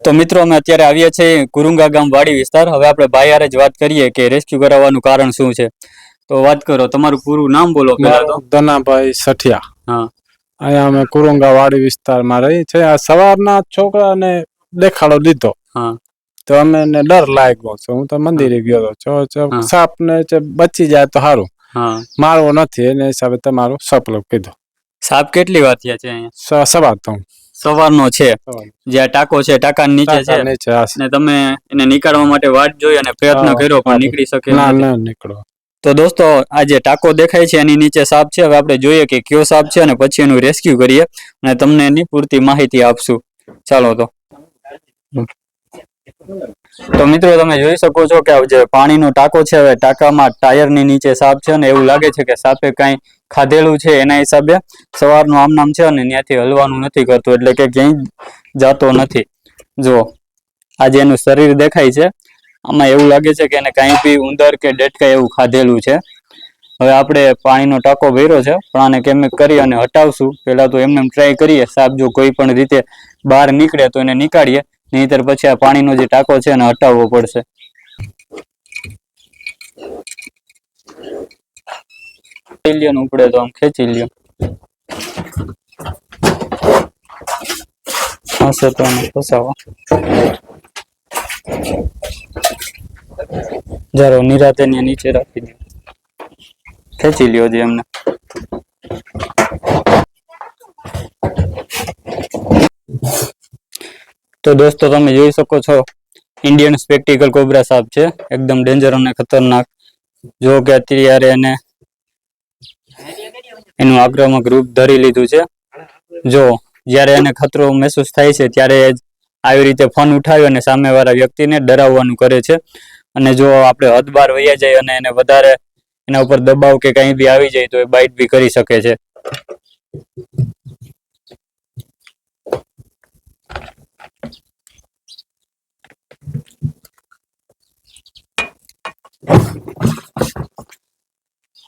તો મિત્રો અમે અત્યારે આવીએ છીએ કુરુંગા ગામ વાડી વિસ્તાર. હવે આપણે ભાઈ જ વાત કરીએ કે રેસ્ક્યુ કરાવવાનું કારણ શું છે. તો વાત કરો તમારું પૂરું નામ બોલો ધનાભાઈ સઠિયા. હા. અહીંયા અમે કુરુંગા વાડી વિસ્તારમાં રહી છે આ સવારના છોકરાને દેખાડો દીધો હા. તો અમે એને ડર લાગ્યો છે. હું તો મંદિરે ગયો હતો હા. સાપ ને બચી જાય તો સારું હા. મારવો નથી. એને હિસાબે તમારો સપલો કીધો. સાપ કેટલી વાત છે અહીંયા? સવાર તો. સવારનો છે. જે ટાંકો છે ટાંકા નીચે છે. અને તમે એને નીકાળવા માટે વાટ જોઈ અને પ્રયત્ન કર્યો પણ નીકળી શકે ના ના નીકળો. તો દોસ્તો આ જે ટાંકો દેખાય છે એની નીચે સાપ છે. હવે આપણે જોઈએ કે કયો સાપ છે અને પછી એનું રેસ્ક્યુ કરીએ અને તમને એની પૂરતી માહિતી આપશું. ચાલો તો. તો મિત્રો તમે જોઈ શકો છો કે જે પાણીનો ટાંકો છે હવે ટાંકામાં ટાયરની નીચે સાપ છે અને એવું લાગે છે કે સાપે કાંઈ ખાધેલું છે એના હિસાબે સવારનું આમ નામ છે અને ત્યાંથી હલવાનું નથી કરતું, એટલે કે ક્યાંય જતો નથી. જુઓ, આજે એનું શરીર દેખાય છે. આમાં એવું લાગે છે કે એને કાંઈ બી ઉંદર કે ડેટકા એવું ખાધેલું છે. હવે આપણે પાણીનો ટાંકો ભર્યો છે, પણ આને કેમ કરી અને હટાવશું? પહેલાં તો એમને ટ્રાય કરીએ, સાપ જો કોઈ પણ રીતે બહાર નીકળે તો એને નીકાળીએ, નહીંતર પછી આ પાણીનો જે ટાંકો છે એને હટાવવો પડશે. ખેંચી લ્યો ને ઉપડે તો આમ ખેંચી લ્યો. હશે તો એને ફસાવો. જરો નિરાતે નીચે રાખી દો. ખેંચી લ્યો જે એમને. તો દોસ્તો તમે જોઈ શકો છો ઇન્ડિયન સ્પેક્ટિકલ કોબરા સાપ છે, એકદમ ડેન્જર અને ખતરનાક. જો કે અત્યારે એને એનું આક્રમક રૂપ ધરી લીધું છે. જો જ્યારે એને ખતરો મહેસૂસ થાય છે, ત્યારે આવી રીતે ફોન ઉઠાવી અને સામેવાળા વ્યક્તિને ડરાવવાનું કરે છે. અને જો આપણે હદ બાર વૈયા જાય અને એને વધારે એના ઉપર દબાવ કે કંઈ બી આવી જાય તો એ બાઇટ બી કરી શકે છે.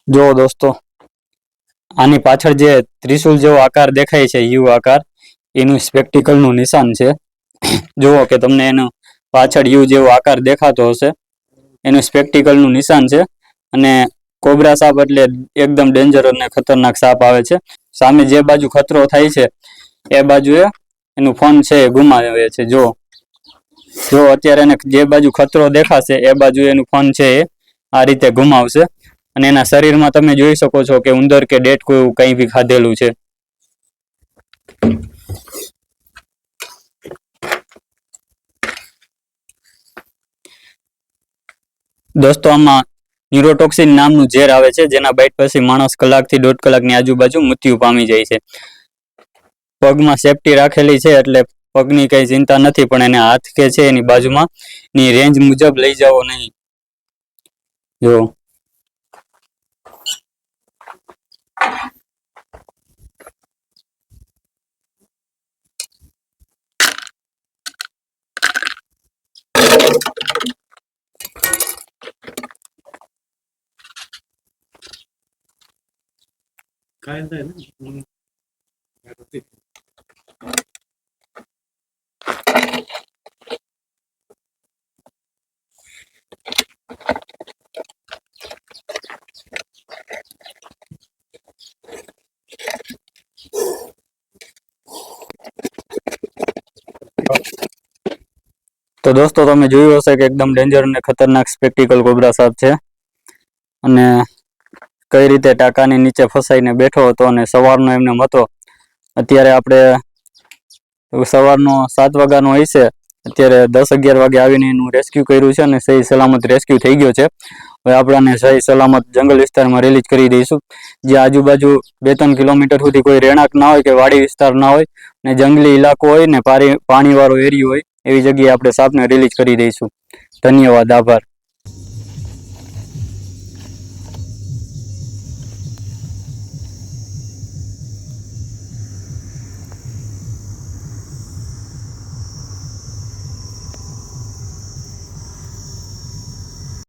જો દોસ્તો આની પાછળ જે ત્રિશુલ જેવો આકાર દેખાય છે, યુ આકાર, એનું સ્પેક્ટિકલનું નિશાન છે. જુઓ કે તમને એનો પાછળ યુ જેવો આકાર દેખાતો હશે. એનું સ્પેક્ટિકલનું નિશાન છે અને કોબરા સાપ એટલે એકદમ ડેન્જર અને ખતરનાક સાપ આવે છે. સામે જે બાજુ ખતરો થાય છે, એ બાજુએ એનું ફોન છે એ ગુમાવે છે. જો જો અત્યારે એને જે બાજુ ખતરો દેખાશે, એ બાજુ એનું ફોન છે એ આ રીતે ગુમાવશે. અને એના શરીરમાં તમે જોઈ શકો છો કે ઉંદર કે ડેટ કોઈ કંઈ બી ખાધેલું છે. દોસ્તો, આમાં ન્યુરોટોક્સિન નામનું ઝેર આવે છે, જેના બાઇટ પછી માણસ કલાકથી દોઢ કલાકની આજુબાજુ મૃત્યુ પામી જાય છે. પગમાં સેફટી રાખેલી છે એટલે પગની કઈ ચિંતા નથી, પણ એને હાથ કે છે એની બાજુમાં. ની રેન્જ મુજબ લઈ જાઓ નહીં. જો. તો દોસ્તો, તમે જોયું હશે કે એકદમ ડેન્જર અને ખતરનાક સ્પેક્ટિકલ કોબરા સાપ છે. અને કઈ રીતે ટાંકાની નીચે ફસાઈને બેઠો હતો અને સવારનો એમને હતો અત્યારે આપણે સવારનો સાત વાગ્યાનો હશે અત્યારે દસ અગિયાર વાગે આવીને એનું રેસ્ક્યુ કર્યું છે અને સહી સલામત રેસ્ક્યુ થઈ ગયો છે. હવે આપણાને સહી સલામત જંગલ વિસ્તારમાં રિલીઝ કરી દઈશું. જે આજુબાજુ બે ત્રણ કિલોમીટર સુધી કોઈ રહેણાંક ના હોય કે વાડી વિસ્તાર ના હોય ને જંગલી ઇલાકો હોય ને પાણી પાણીવાળો એરિયો હોય, એવી જગ્યાએ આપણે સાપને રિલીઝ કરી દઈશું. ધન્યવાદ, આભાર.